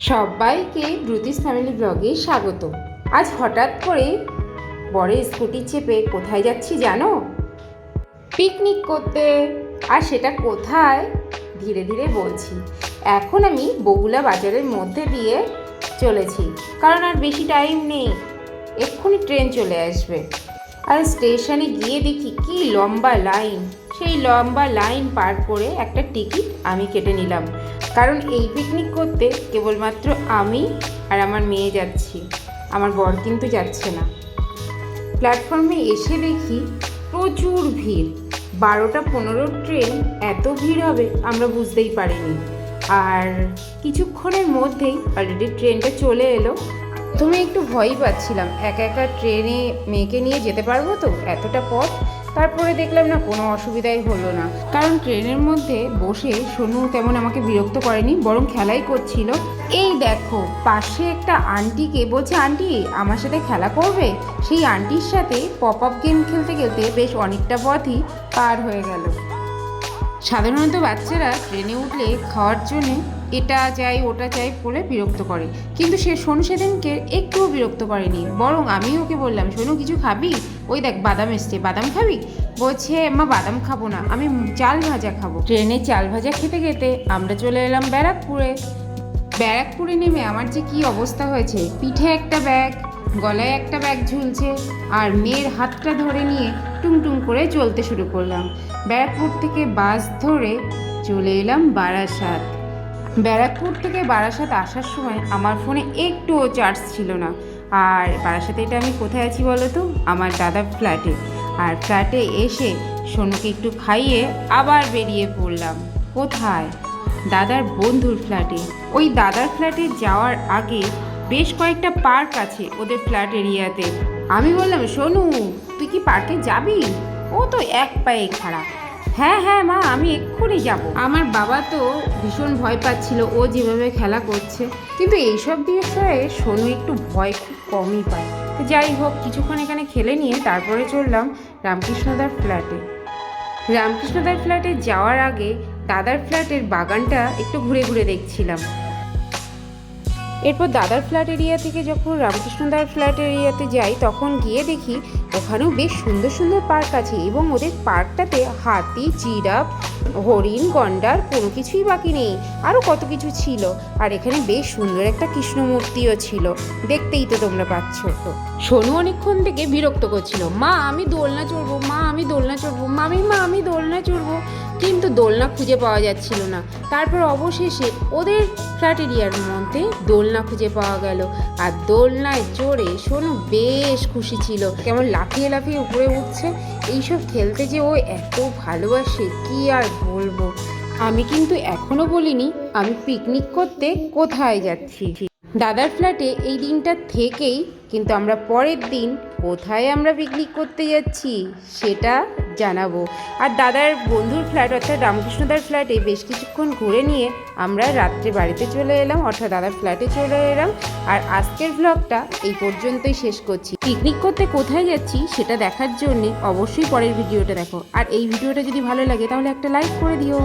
সবাইকে ব্রুতিস ফ্যামিলি ব্লগে স্বাগত। আজ হঠাৎ করে বরের স্কুটি চেপে কোথায় যাচ্ছি জানো? পিকনিক করতে। আর সেটা কোথায়? ধীরে ধীরে বলছি। এখন আমি বগুলা বাজারের মধ্যে দিয়ে চলেছি, কারণ আর বেশি টাইম নেই। এক্ষুনি ট্রেন চলে আসবে। আর স্টেশনে গিয়ে দেখি কি লম্বা লাইন। সেই লম্বা লাইন পার করে একটা টিকিট আমি কেটে নিলাম। কারণ এই পিকনিক করতে কেবলমাত্র আমি আর আমার মেয়ে যাচ্ছি। আমার বর কিন্তু যাচ্ছে না। প্ল্যাটফর্মে এসে দেখি প্রচুর ভিড়। বারোটা পনেরো ট্রেন এত ভিড় হবে, আমরা বুঝতেই পারিনি। আর কিছুক্ষণের মধ্যেই অলরেডি ট্রেনটা চলে এলো। তুমি একটু ভয়ই পাচ্ছিলাম, একা একা ট্রেনে মেয়েকে নিয়ে যেতে পারব তো? এতটা পথ তারপরে দেখলাম না, কোনো অসুবিধাই হলো না। কারণ ট্রেনের মধ্যে বসে সোনু তেমন আমাকে বিরক্ত করেনি, বরং খেলাই করছিল। এই দেখো, পাশে একটা আন্টিকে বলছে, আন্টি, আমার সাথে খেলা করবে? সেই আন্টির সাথে পপ আপ গেম খেলতে খেলতে বেশ অনেকটা পথই পার হয়ে গেল। সাধারণত বাচ্চারা ট্রেনে উঠলে খাওয়ার জন্য এটা চাই, ওটা চাই বলে বিরক্ত করে। কিন্তু সে সোনু সেদিনকে একটুও বিরক্ত করেনি। বরং আমি ওকে বললাম, সোনু, কিছু খাবি? ওই দেখ, বাদাম এসছে। বাদাম খাবি? বলছে, মা, বাদাম খাব না। আমি চাল ভাজা খাব। ট্রেনে চাল ভাজা খেতে খেতে আমরা চলে এলাম ব্যারাকপুরে। ব্যারাকপুরে নেমে আমার যে কি অবস্থা হয়েছে? পিঠে একটা ব্যাগ, গলায় একটা ব্যাগ ঝুলছে, আর মেয়ের হাতটা ধরে নিয়ে টুংটুং করে চলতে শুরু করলাম। ব্যারাকপুর থেকে বাস ধরে চলে এলাম বারাসাত। ব্যারাকপুর থেকে বারাসাত আসার সময় আমার ফোনে একটুও চার্জ ছিল না। আর বারাসাতে এটা আমি কোথায় আছি বলো তো? আমার দাদার ফ্ল্যাটে। আর ফ্ল্যাটে এসে সোনুকে একটু খাইয়ে আবার বেরিয়ে পড়লাম। কোথায়? দাদার বন্ধুর ফ্ল্যাটে। ওই দাদার ফ্ল্যাটে যাওয়ার আগে বেশ কয়েকটা পার্ক আছে ওদের ফ্ল্যাট এরিয়াতে। আমি বললাম, সোনু, তুই কি পার্কে যাবি? ও তো এক পায়ে খাড়া। হ্যাঁ হ্যাঁ মা, আমি এক্ষুনি যাব। আমার বাবা তো ভীষণ ভয় পাচ্ছিল, ও যেভাবে খেলা করছে। কিন্তু এইসব বিষয়ে সোনু একটু ভয় খুব কমই পায়। তো যাই হোক, কিছুক্ষণ এখানে খেলে নিয়ে তারপরে চললাম রামকৃষ্ণদার ফ্ল্যাটে। রামকৃষ্ণদার ফ্ল্যাটে যাওয়ার আগে দাদার ফ্ল্যাটের বাগানটা একটু ঘুরে ঘুরে দেখছিলাম। এরপর দাদার ফ্ল্যাট এরিয়া থেকে যখন রামকৃষ্ণদার ফ্ল্যাট এরিয়াতে যাই, তখন গিয়ে দেখি ওখানেও বেশ সুন্দর সুন্দর পার্ক আছে এবং ওদের পার্কটাতে হাতি, জিরাফ, হরিণ, গন্ডার কোনো কিছুই বাকি নেই। আরও কত কিছু ছিল। আর এখানে বেশ সুন্দর একটা কৃষ্ণ মূর্তিও ছিল। দেখতেই তো তোমরা পাচ্ছ। তো সোনু অনেকক্ষণ থেকে বিরক্ত করছিল, মা, আমি দোলনা চড়বো, মা, আমি দোলনা চড়বো, মামি, মা, আমি দোলনা চড়বো। কিন্তু দোলনা খুঁজে পাওয়া যাচ্ছিল না। তারপর অবশেষে ওদের ফ্ল্যাট এরিয়ার মধ্যে দোলনা খুঁজে পাওয়া গেল। আর দোলনায় চড়ে সোনু বেশ খুশি ছিল। কেমন লাফিয়ে লাফিয়ে উপরে উঠছে। এইসব খেলতে যে ও এত ভালোবাসে, কি আর বলব? আমি কিন্তু এখনও বলিনি, আমি পিকনিক করতে কোথায় যাচ্ছি? দাদার ফ্ল্যাটে এই দিনটা থেকেই, কিন্তু আমরা পরের দিন কোথায় আমরা পিকনিক করতে যাচ্ছি, সেটা জানাব। আর দাদার বন্ধুর ফ্ল্যাট অর্থাৎ রামকৃষ্ণদার ফ্ল্যাটে বেশ কিছুক্ষণ ঘুরে নিয়ে আমরা রাত্রে বাড়িতে চলে এলাম, অর্থাৎ দাদার ফ্ল্যাটে চলে এলাম। আর আজকের ব্লগটা এই পর্যন্তই শেষ করছি। পিকনিক করতে কোথায় যাচ্ছি সেটা দেখার জন্যে অবশ্যই পরের ভিডিওটা দেখো। আর এই ভিডিওটা যদি ভালো লাগে তাহলে একটা লাইক করে দিও।